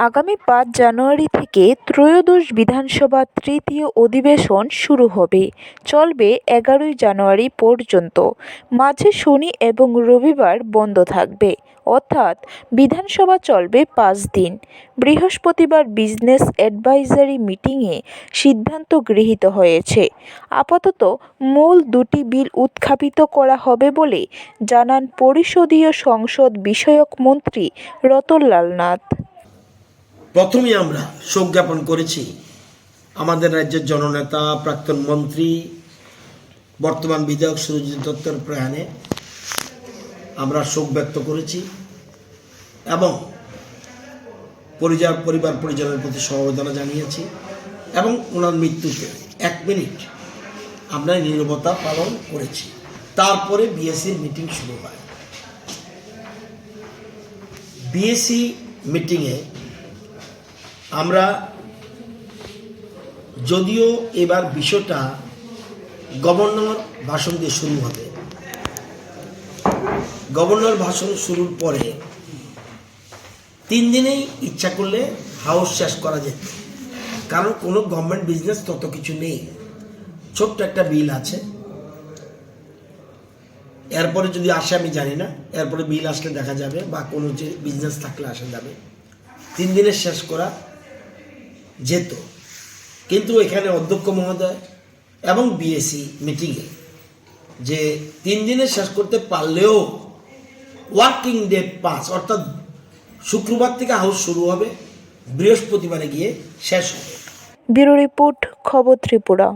আগামী পাঁচ জানুয়ারি থেকে ত্রয়োদশ বিধানসভা তৃতীয় অধিবেশন শুরু হবে। চলবে এগারোই জানুয়ারি পর্যন্ত। মাঝে শনি এবং রবিবার বন্ধ থাকবে। অর্থাৎ বিধানসভা চলবে পাঁচ দিন। বৃহস্পতিবার বিজনেস অ্যাডভাইজারি মিটিংয়ে সিদ্ধান্ত গৃহীত হয়েছে। আপাতত মূল দুটি বিল উত্থাপিত করা হবে বলে জানান পরিষদীয় সংসদ বিষয়ক মন্ত্রী রতনলাল নাথ। প্রথমেই আমরা শোক জ্ঞাপন করেছি, আমাদের রাজ্যের জননেতা, প্রাক্তন মন্ত্রী, বর্তমান বিধায়ক সুরজিৎ দত্তর প্রয়াণে আমরা শোক ব্যক্ত করেছি এবং পরিবার পরিবার পরিজনের প্রতি সমবেদনা জানিয়েছি এবং ওনার মৃত্যুতে এক মিনিট আমরা নীরবতা পালন করেছি। তারপরে বিএসসির মিটিং শুরু হয়। বিএসসি মিটিংয়ে আমরা যদিও এবার বিষয়টা গভর্নর ভাষণ দিয়ে শুরু হবে। গভর্নর ভাষণ শুরুর পরে তিন দিনেই ইচ্ছা করলে হাউস শেষ করা যেত। কারণ কোনো গভর্নমেন্ট বিজনেস তত কিছু নেই। ছোট্ট একটা বিল আছে। এরপরে যদি আসে, আমি জানি না। এরপরে বিল আসলে দেখা যাবে বা কোনো যে বিজনেস থাকলে আসা যাবে। তিন দিনে শেষ করা যেত। কিন্তু এখানে অধ্যক্ষ মহোদয় এবং বিএসি মিটিংয়ে যে তিন দিনে শেষ করতে পারলেও ওয়ার্কিং ডে পাঁচ, অর্থাৎ শুক্রবার থেকে হাউস শুরু হবে, বৃহস্পতিবারে গিয়ে শেষ হবে। ব্যুরো রিপোর্ট, খবর ত্রিপুরা।